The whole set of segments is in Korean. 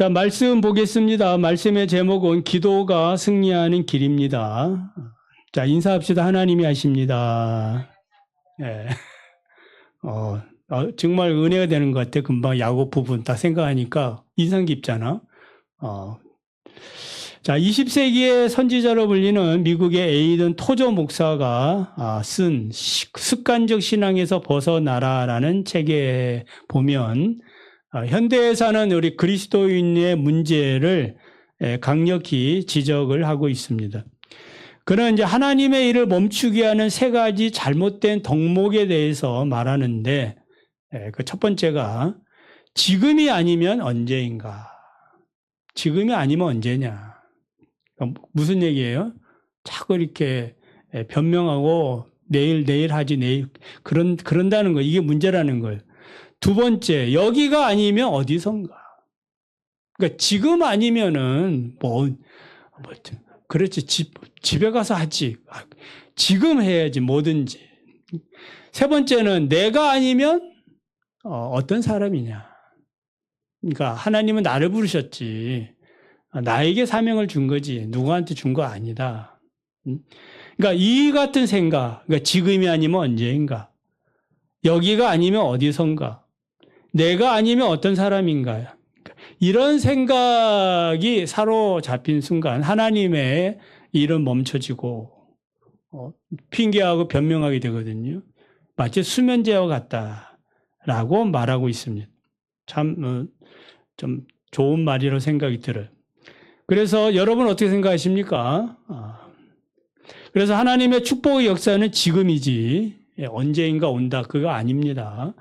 자, 말씀 보겠습니다. 말씀의 제목은 기도가 승리하는 길입니다. 자, 인사합시다. 하나님이 하십니다. 예. 어, 어, 정말 은혜가 되는 것 같아. 금방 야곱 부분 다 생각하니까 인상 깊잖아. 어. 자, 20세기의 선지자로 불리는 미국의 에이든 토저 목사가 아, 쓴 시- 습관적 신앙에서 벗어나라라는 책에 보면 아, 현대에서는 우리 그리스도인의 문제를 에, 강력히 지적을 하고 있습니다. 그는 이제 하나님의 일을 멈추게 하는 세 가지 잘못된 덕목에 대해서 말하는데 그 첫 번째가 지금이 아니면 언제인가? 지금이 아니면 언제냐? 그럼 무슨 얘기예요? 자꾸 이렇게 에, 변명하고 내일 내일 하지 내일 그런 그런다는 거 이게 문제라는 거예요. 두 번째 여기가 아니면 어디선가? 그러니까 지금 아니면은 뭐, 뭐 그렇지 집 집에 가서 하지 아, 지금 해야지 뭐든지. 세 번째는 내가 아니면 어, 어떤 사람이냐. 그러니까 하나님은 나를 부르셨지. 아, 나에게 사명을 준 거지. 누구한테 준 거 아니다. 음? 그러니까 이 같은 생각, 그러니까 지금이 아니면 언제인가. 여기가 아니면 어디선가. 내가 아니면 어떤 사람인가. 이런 생각이 사로잡힌 순간 하나님의 일은 멈춰지고 어, 핑계하고 변명하게 되거든요. 마치 수면제와 같다라고 말하고 있습니다. 참, 어, 좀 좋은 말이라고 생각이 들어요. 그래서 여러분 어떻게 생각하십니까? 아, 그래서 하나님의 축복의 역사는 지금이지 예, 언제인가 온다 그거 아닙니다.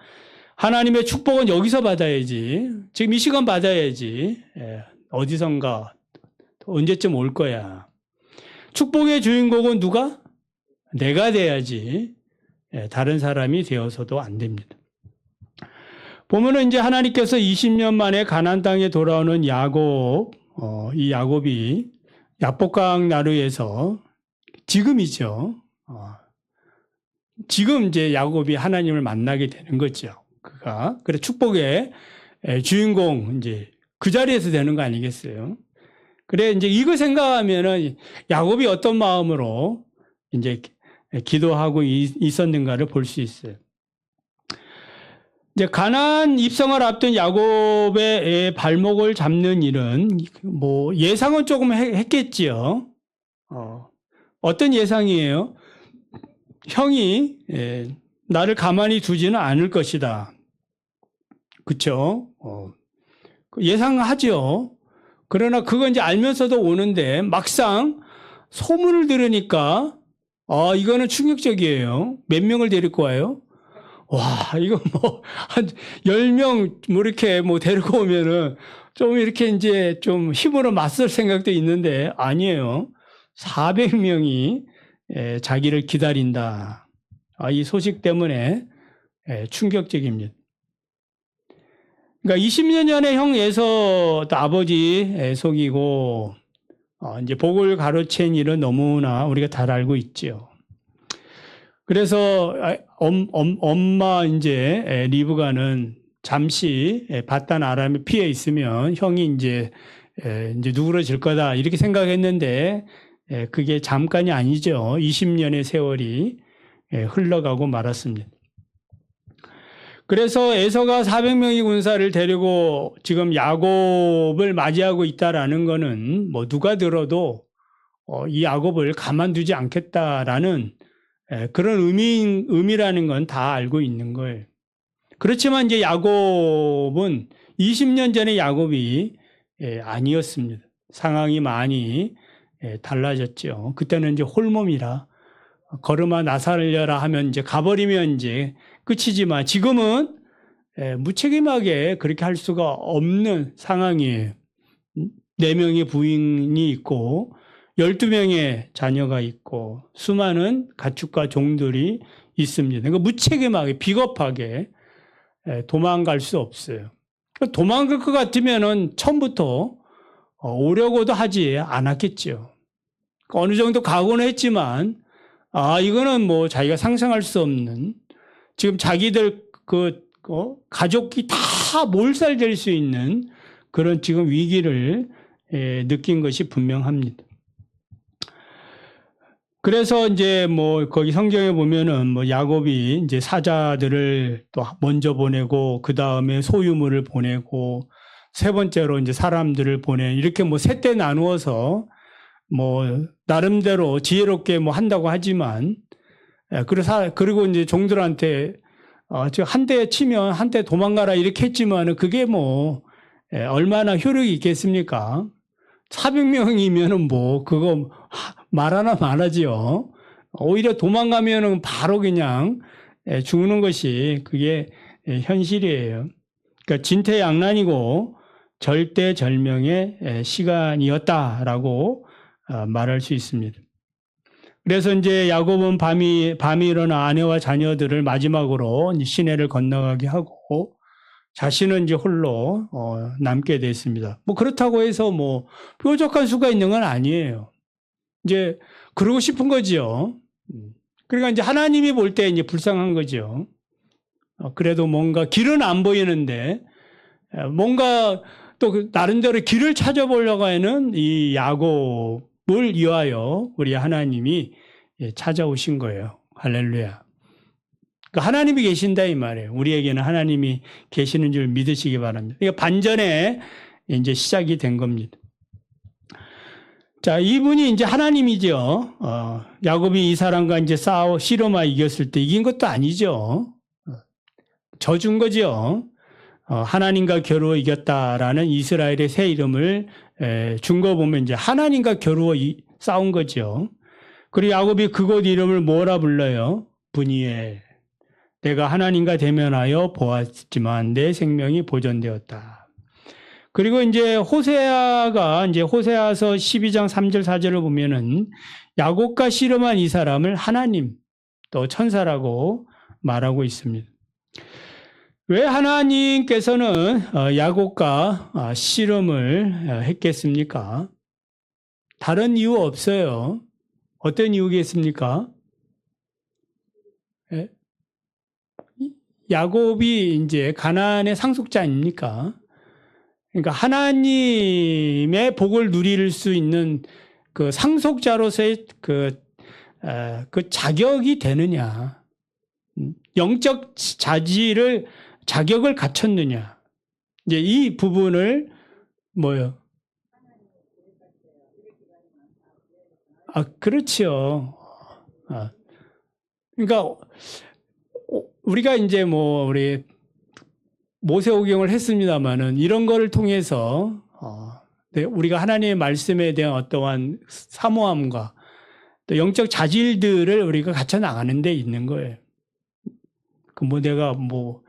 하나님의 축복은 여기서 받아야지 지금 이 시간 받아야지 예, 어디선가 언제쯤 올 거야. 축복의 주인공은 누가? 내가 돼야지 예, 다른 사람이 되어서도 안 됩니다. 보면은 이제 하나님께서 20년 만에 가나안 땅에 돌아오는 야곱, 어, 이 야곱이 야복강 나루에서 지금이죠. 어, 지금 이제 야곱이 하나님을 만나게 되는 거죠. 그가 그래 축복의 에, 주인공 이제 그 자리에서 되는 거 아니겠어요? 그래 이제 이거 생각하면은 야곱이 어떤 마음으로 이제 기도하고 있- 있었는가를 볼 수 있어요. 이제 가나안 입성을 앞둔 야곱의 발목을 잡는 일은 뭐 예상은 조금 해- 했겠지요. 어, 어떤 예상이에요? 형이 예, 나를 가만히 두지는 않을 것이다. 그쵸? 어, 그 예상하죠. 그러나 그건 이제 알면서도 오는데 막상 소문을 들으니까 아, 이거는 충격적이에요. 몇 명을 데리고 와요? 와, 이거 뭐, 한 10명, 뭐, 이렇게 뭐, 데리고 오면은, 좀 이렇게 이제 좀 힘으로 맞설 생각도 있는데, 아니에요. 400명이 자기를 기다린다. 아, 이 소식 때문에 예, 충격적입니다. 그러니까 20년 전에 형 에서 또 아버지 예, 속이고, 어, 이제 복을 가로챈 일은 너무나 우리가 잘 알고 있죠. 그래서 아, 엄, 엄, 엄마 이제 에, 리브가는 잠시 에, 바단 아람에 피해 있으면 형이 이제 에, 이제 누그러질 거다 이렇게 생각했는데 에, 그게 잠깐이 아니죠. 20년의 세월이 에, 흘러가고 말았습니다. 그래서 에서가 400명의 군사를 데리고 지금 야곱을 맞이하고 있다라는 거는 뭐 누가 들어도 어, 이 야곱을 가만두지 않겠다라는 에, 그런 의미, 의미라는 건 다 알고 있는 거예요. 그렇지만 이제 야곱은 20년 전의 야곱이 에, 아니었습니다. 상황이 많이 에, 달라졌죠. 그때는 이제 홀몸이라 걸음아 나살려라 하면 이제 가버리면 이제 끝이지만 지금은 에, 무책임하게 그렇게 할 수가 없는 상황이에요. 네 명의 부인이 있고 12명의 자녀가 있고 수많은 가축과 종들이 있습니다. 그러니까 무책임하게 비겁하게 에, 도망갈 수 없어요. 도망갈 것 같으면은 처음부터 어, 오려고도 하지 않았겠죠. 어느 정도 각오는 했지만 아 이거는 뭐 자기가 상상할 수 없는 지금 자기들 그 어, 가족이 다 몰살될 수 있는 그런 지금 위기를 예, 느낀 것이 분명합니다. 그래서 이제 뭐 거기 성경에 보면은 뭐 야곱이 이제 사자들을 또 먼저 보내고 그 다음에 소유물을 보내고 세 번째로 이제 사람들을 보내 이렇게 뭐 세 때 나누어서 뭐 나름대로 지혜롭게 뭐 한다고 하지만 예, 사- 그리고 이제 종들한테 어, 저한 대 치면 한 대 도망가라 이렇게 했지만은 그게 뭐 예, 얼마나 효력이 있겠습니까? 400명이면은 뭐 그거 하- 말 하나 말하지요. 오히려 도망가면은 바로 그냥 예, 죽는 것이 그게 예, 현실이에요. 그러니까 진퇴양난이고 절대절명의 예, 시간이었다라고 어, 말할 수 있습니다. 그래서 이제 야곱은 밤이 밤이 일어나 아내와 자녀들을 마지막으로 시내를 건너가게 하고 자신은 이제 홀로 어, 남게 됐습니다. 뭐 그렇다고 해서 뭐 뾰족한 수가 있는 건 아니에요. 이제 그러고 싶은 거지요. 음. 그러니까 이제 하나님이 볼 때 이제 불쌍한 거죠. 어, 그래도 뭔가 길은 안 보이는데 에, 뭔가 또그 나름대로 길을 찾아보려고 하는 이 야곱 을 위하여 우리 하나님이 예, 찾아오신 거예요. 할렐루야. 그러니까 하나님이 계신다 이 말이에요. 우리에게는 하나님이 계시는 줄 믿으시기 바랍니다. 그러니까 반전에 이제 시작이 된 겁니다. 자, 이분이 이제 하나님이죠. 어, 야곱이 이 사람과 이제 싸워 씨로마 이겼을 때 이긴 것도 아니죠. 어, 져준 거죠. 어, 하나님과 겨루어 이겼다라는 이스라엘의 새 이름을 에, 준거 보면 이제 하나님과 겨루어 이- 싸운 거죠. 그리고 야곱이 그곳 이름을 뭐라 불러요? 분이엘. 내가 하나님과 대면하여 보았지만 내 생명이 보존되었다. 그리고 이제 호세아가 이제 호세아서 12장 3절 4절을 보면은 야곱과 씨름한 이 사람을 하나님 또 천사라고 말하고 있습니다. 왜 하나님께서는 어, 야곱과 아, 씨름을 어, 했겠습니까? 다른 이유 없어요. 어떤 이유겠습니까? 예? 야곱이 이제 가나안의 상속자 아닙니까? 그러니까 하나님의 복을 누릴 수 있는 그 상속자로서의 그, 에, 그 자격이 되느냐. 음, 영적 자질을, 자격을 갖췄느냐. 이제 이 부분을 뭐요? 아, 그렇지요. 아, 그러니까 어, 우리가 이제 뭐 우리 모세오경을 했습니다마는 이런 거를 통해서 어, 네, 우리가 하나님의 말씀에 대한 어떠한 사모함과 또 영적 자질들을 우리가 갖춰 나가는 데 있는 거예요. 그 뭐 내가 뭐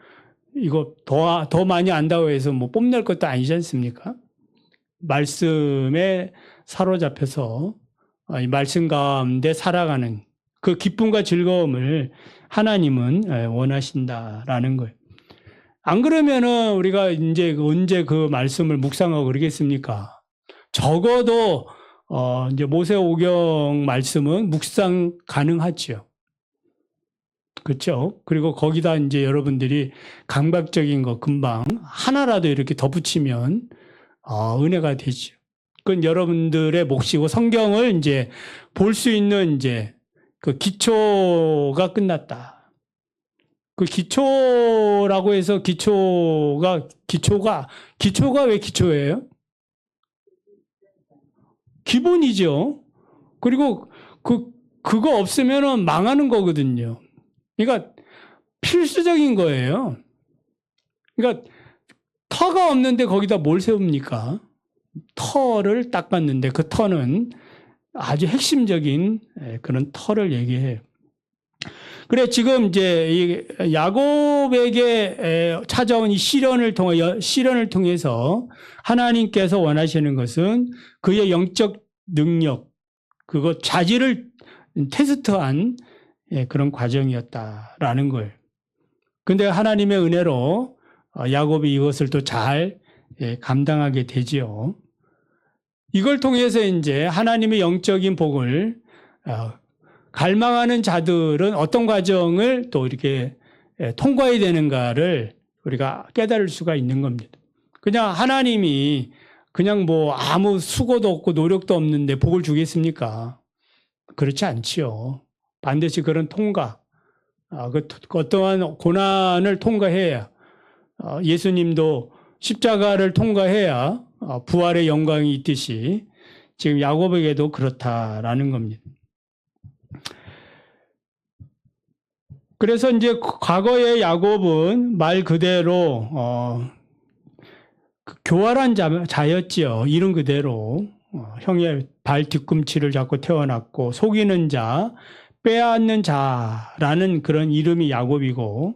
이거 더, 더 많이 안다고 해서 뭐 뽐낼 것도 아니지 않습니까? 말씀에 사로잡혀서 어, 이 말씀 가운데 살아가는 그 기쁨과 즐거움을 하나님은 예, 원하신다라는 거예요. 안 그러면은 우리가 이제 언제 그 말씀을 묵상하고 그러겠습니까? 적어도 어 이제 모세오경 말씀은 묵상 가능하지요. 그렇죠? 그리고 거기다 이제 여러분들이 감각적인 거 금방 하나라도 이렇게 덧붙이면 어, 은혜가 되죠. 그건 여러분들의 몫이고 성경을 이제 볼 수 있는 이제 그 기초가 끝났다. 그 기초라고 해서 기초가 기초가 기초가 왜 기초예요? 기본이죠. 그리고 그 그거 없으면은 망하는 거거든요. 그러니까 필수적인 거예요. 그러니까 터가 없는데 거기다 뭘 세웁니까? 터를 닦았는데 그 터는 아주 핵심적인 예, 그런 터를 얘기해요. 그래 지금 이제 이 야곱에게 에, 찾아온 이 시련을 통해 시련을 통해서 하나님께서 원하시는 것은 그의 영적 능력 그거 자질을 테스트한 예, 그런 과정이었다라는 거예요. 근데 하나님의 은혜로 어, 야곱이 이것을 또잘 예, 감당하게 되지요. 이걸 통해서 이제 하나님의 영적인 복을 어, 갈망하는 자들은 어떤 과정을 또 이렇게 예, 통과해야 되는가를 우리가 깨달을 수가 있는 겁니다. 그냥 하나님이 그냥 뭐 아무 수고도 없고 노력도 없는데 복을 주겠습니까? 그렇지 않지요. 반드시 그런 통과, 아, 그 어떠한 고난을 통과해야 어, 예수님도 십자가를 통과해야 어, 부활의 영광이 있듯이 지금 야곱에게도 그렇다라는 겁니다. 그래서 이제 과거의 야곱은 말 그대로 어, 그 교활한 자, 자였지요. 이름 그대로 어, 형의 발 뒤꿈치를 잡고 태어났고 속이는 자, 빼앗는 자라는 그런 이름이 야곱이고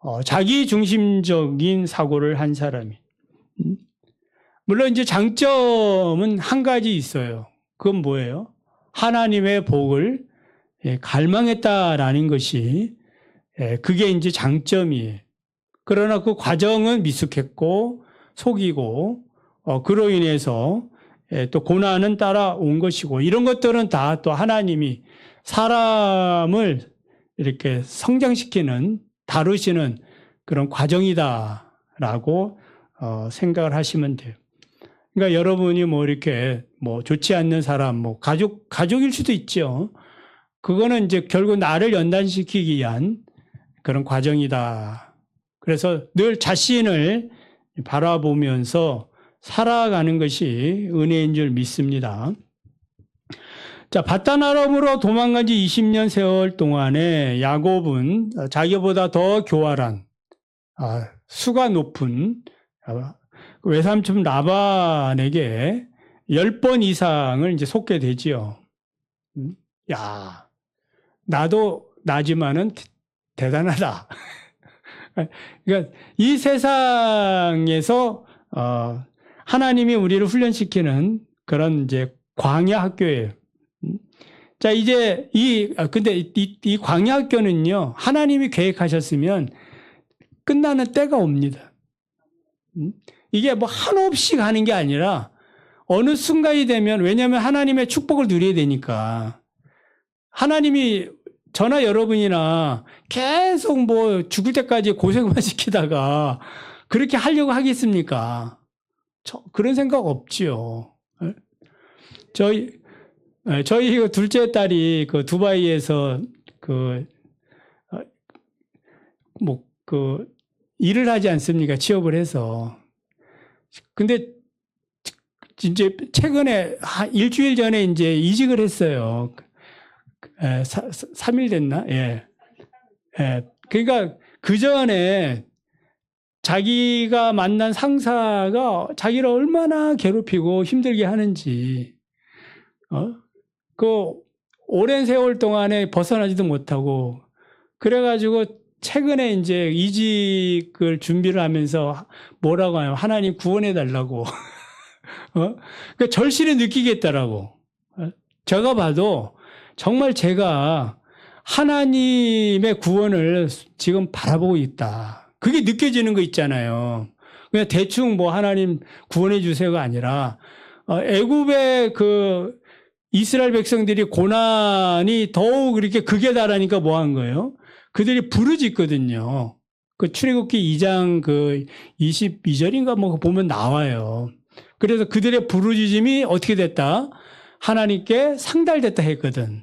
어, 자기 중심적인 사고를 한 사람이. 음? 물론 이제 장점은 한 가지 있어요. 그건 뭐예요? 하나님의 복을 예, 갈망했다라는 것이 예, 그게 이제 장점이에요. 그러나 그 과정은 미숙했고 속이고 어, 그로 인해서 예, 또 고난은 따라온 것이고 이런 것들은 다 또 하나님이 사람을 이렇게 성장시키는 다루시는 그런 과정이다라고 어, 생각을 하시면 돼요. 그러니까 여러분이 뭐 이렇게 뭐 좋지 않는 사람, 뭐 가족 가족일 수도 있죠. 그거는 이제 결국 나를 연단시키기 위한 그런 과정이다. 그래서 늘 자신을 바라보면서 살아가는 것이 은혜인 줄 믿습니다. 자, 바단 아람으로 도망간 지 20년 세월 동안에 야곱은 자기보다 더 교활한, 아, 수가 높은 아, 외삼촌 라반에게 10번 이상을 이제 속게 되지요. 음? 야, 나도 나지만은 대단하다. 그러니까 이 세상에서 어, 하나님이 우리를 훈련시키는 그런 이제 광야 학교예요. 자, 이제 이, 아, 근데 이, 이 광야 학교는요, 하나님이 계획하셨으면 끝나는 때가 옵니다. 음? 이게 뭐 한없이 가는 게 아니라 어느 순간이 되면, 왜냐하면 하나님의 축복을 누려야 되니까. 하나님이 저나 여러분이나 계속 뭐 죽을 때까지 고생만 시키다가 그렇게 하려고 하겠습니까? 저, 그런 생각 없지요. 예? 저희, 예, 저희 그 둘째 딸이 그 두바이에서 그, 어, 뭐, 그, 일을 하지 않습니까? 취업을 해서. 근데, 이제 최근에 한 일주일 전에 이제 이직을 했어요. 예, 3일 됐나? 예. 예. 그러니까 그 전에 자기가 만난 상사가 자기를 얼마나 괴롭히고 힘들게 하는지, 어? 그 오랜 세월 동안에 벗어나지도 못하고, 그래가지고 최근에 이제 이직을 준비를 하면서 뭐라고 하냐면 하나님 구원해 달라고. 어? 그 절실히 느끼겠다라고. 어? 제가 봐도 정말 제가 하나님의 구원을 지금 바라보고 있다. 그게 느껴지는 거 있잖아요. 그냥 대충 뭐 하나님 구원해 주세요가 아니라 어, 애굽의 그 이스라엘 백성들이 고난이 더욱 그렇게 극에 달하니까 뭐 한 거예요? 그들이 부르짖거든요. 그 출애굽기 2장 그 22절인가 뭐 보면 나와요. 그래서 그들의 부르짖음이 어떻게 됐다? 하나님께 상달됐다 했거든.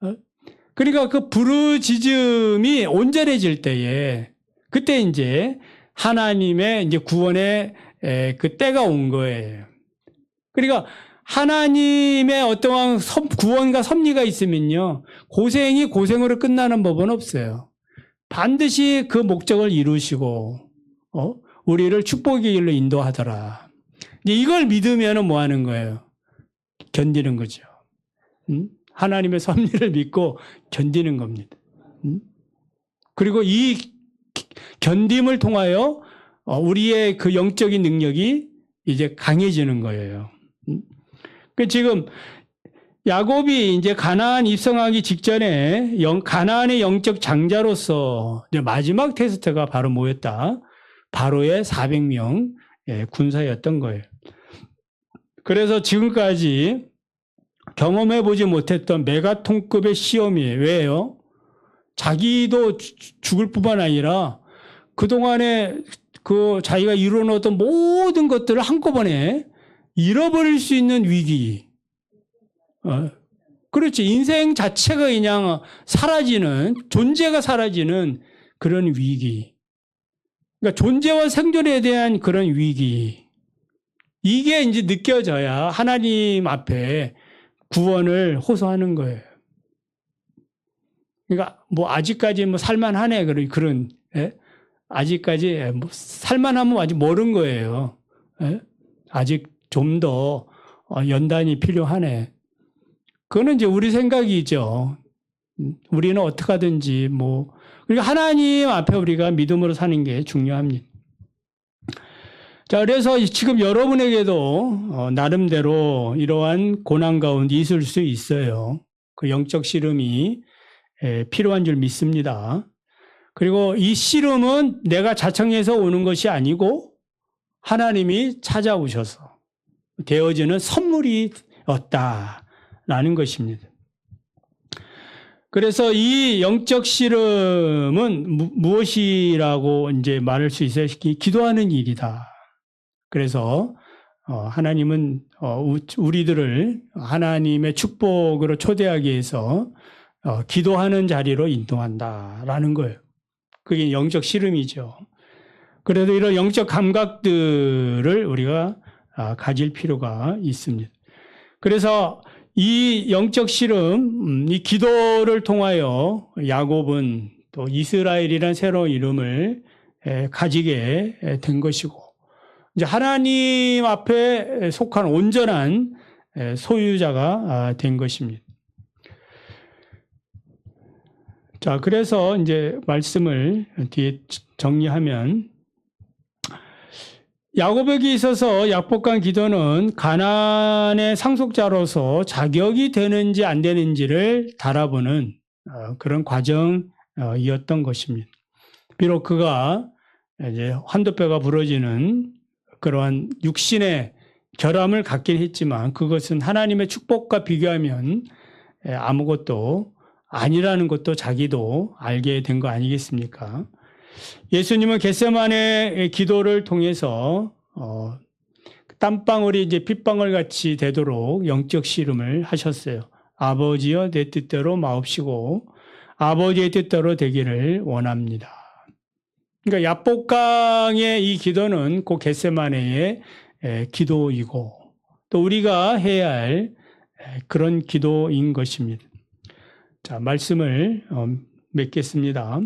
어? 그러니까 그 부르짖음이 온전해질 때에 그때 이제 하나님의 이제 구원의 그 때가 온 거예요. 그러니까 하나님의 어떠한 구원과 섭리가 있으면요. 고생이 고생으로 끝나는 법은 없어요. 반드시 그 목적을 이루시고, 어? 우리를 축복의 길로 인도하더라. 이걸 믿으면 뭐 하는 거예요? 견디는 거죠. 음? 하나님의 섭리를 믿고 견디는 겁니다. 음? 그리고 이 견딤을 통하여 어, 우리의 그 영적인 능력이 이제 강해지는 거예요. 음? 그 지금 야곱이 이제 가나안 입성하기 직전에 영, 가나안의 영적 장자로서 마지막 테스트가 바로 뭐였다? 바로의 400명 예, 군사였던 거예요. 그래서 지금까지 경험해 보지 못했던 메가톤급의 시험이 왜요? 자기도 죽을 뿐만 아니라 그동안에 그 자기가 이뤄놓던 모든 것들을 한꺼번에 잃어버릴 수 있는 위기. 어, 그렇지. 인생 자체가 그냥 사라지는, 존재가 사라지는 그런 위기. 그러니까 존재와 생존에 대한 그런 위기. 이게 이제 느껴져야 하나님 앞에 구원을 호소하는 거예요. 그러니까 뭐 아직까지 뭐 살만하네 그런 그런 예? 아직까지 뭐 살만하면 아직 모른 거예요. 예? 아직 좀더 어, 연단이 필요하네. 그거는 이제 우리 생각이죠. 음, 우리는 어떻게 하든지 뭐 그러니까 하나님 앞에 우리가 믿음으로 사는 게 중요합니다. 자, 그래서 지금 여러분에게도 어, 나름대로 이러한 고난 가운데 있을 수 있어요. 그 영적 씨름이 에, 필요한 줄 믿습니다. 그리고 이 씨름은 내가 자청해서 오는 것이 아니고 하나님이 찾아오셔서 되어지는 선물이었다라는 것입니다. 그래서 이 영적 씨름은 무, 무엇이라고 이제 말할 수 있어요? 기- 기도하는 일이다. 그래서 어, 하나님은 어, 우- 우리들을 하나님의 축복으로 초대하기 위해서 어, 기도하는 자리로 인도한다라는 거예요. 그게 영적 씨름이죠. 그래도 이런 영적 감각들을 우리가 아, 가질 필요가 있습니다. 그래서 이 영적 씨름, 음, 이 기도를 통하여 야곱은 또 이스라엘이란 새로운 이름을 에, 가지게 에, 된 것이고, 이제 하나님 앞에 속한 온전한 에, 소유자가 아, 된 것입니다. 자, 그래서 이제 말씀을 뒤에 정리하면 야곱에게 있어서 약복한 기도는 가난의 상속자로서 자격이 되는지 안 되는지를 달아보는 어, 그런 과정이었던 것입니다. 비록 그가 이제 한도뼈가 부러지는 그러한 육신의 결함을 갖긴 했지만 그것은 하나님의 축복과 비교하면 에, 아무것도 아니라는 것도 자기도 알게 된 거 아니겠습니까? 예수님은 겟세만의 기도를 통해서 어, 땀방울이 이제 핏방울 같이 되도록 영적 씨름을 하셨어요. 아버지여 내 뜻대로 마옵시고 아버지의 뜻대로 되기를 원합니다. 그러니까 야복강의 이 기도는 그 겟세마네의 에, 기도이고 또 우리가 해야 할 에, 그런 기도인 것입니다. 자, 말씀을 어, 맺겠습니다.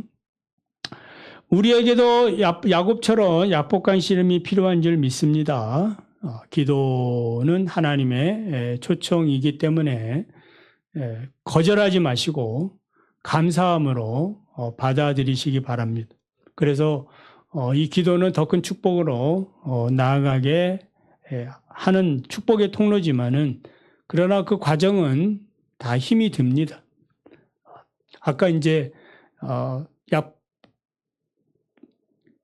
우리에게도 야- 야곱처럼 약복한 씨름이 필요한 줄 믿습니다. 어, 기도는 하나님의 에, 초청이기 때문에 에, 거절하지 마시고 감사함으로 어, 받아들이시기 바랍니다. 그래서 어, 이 기도는 더 큰 축복으로 어, 나아가게 에, 하는 축복의 통로지만은 그러나 그 과정은 다 힘이 듭니다. 아까 이제 어, 약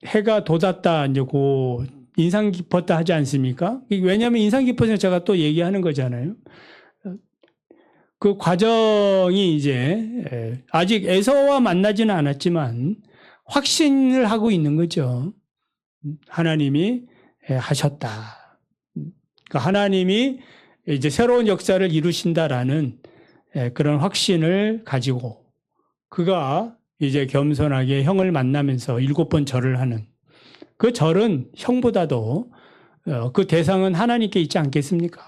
해가 돋았다 이제 고 인상 깊었다 하지 않습니까? 왜냐하면 인상 깊어서 제가 또 얘기하는 거잖아요. 그 과정이 이제 에, 아직 에서와 만나지는 않았지만 확신을 하고 있는 거죠. 하나님이 에, 하셨다. 그러니까 하나님이 이제 새로운 역사를 이루신다라는 에, 그런 확신을 가지고 그가 이제 겸손하게 형을 만나면서 일곱 번 절을 하는 그 절은 형보다도 어, 그 대상은 하나님께 있지 않겠습니까?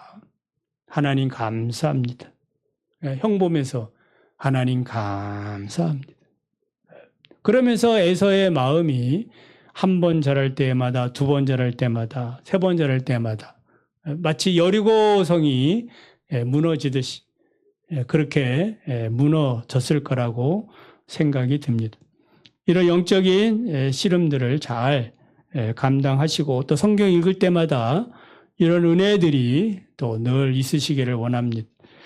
하나님 감사합니다. 예, 형 보면서 하나님 감사합니다. 그러면서 에서의 마음이 한 번 절할 때마다 두 번 절할 때마다 세 번 절할 때마다 예, 마치 여리고 성이 예, 무너지듯이 예, 그렇게 예, 무너졌을 거라고 생각이 듭니다. 이런 영적인 에, 씨름들을 잘 에, 감당하시고 또 성경 읽을 때마다 이런 은혜들이 또 늘 있으시기를 원합니다.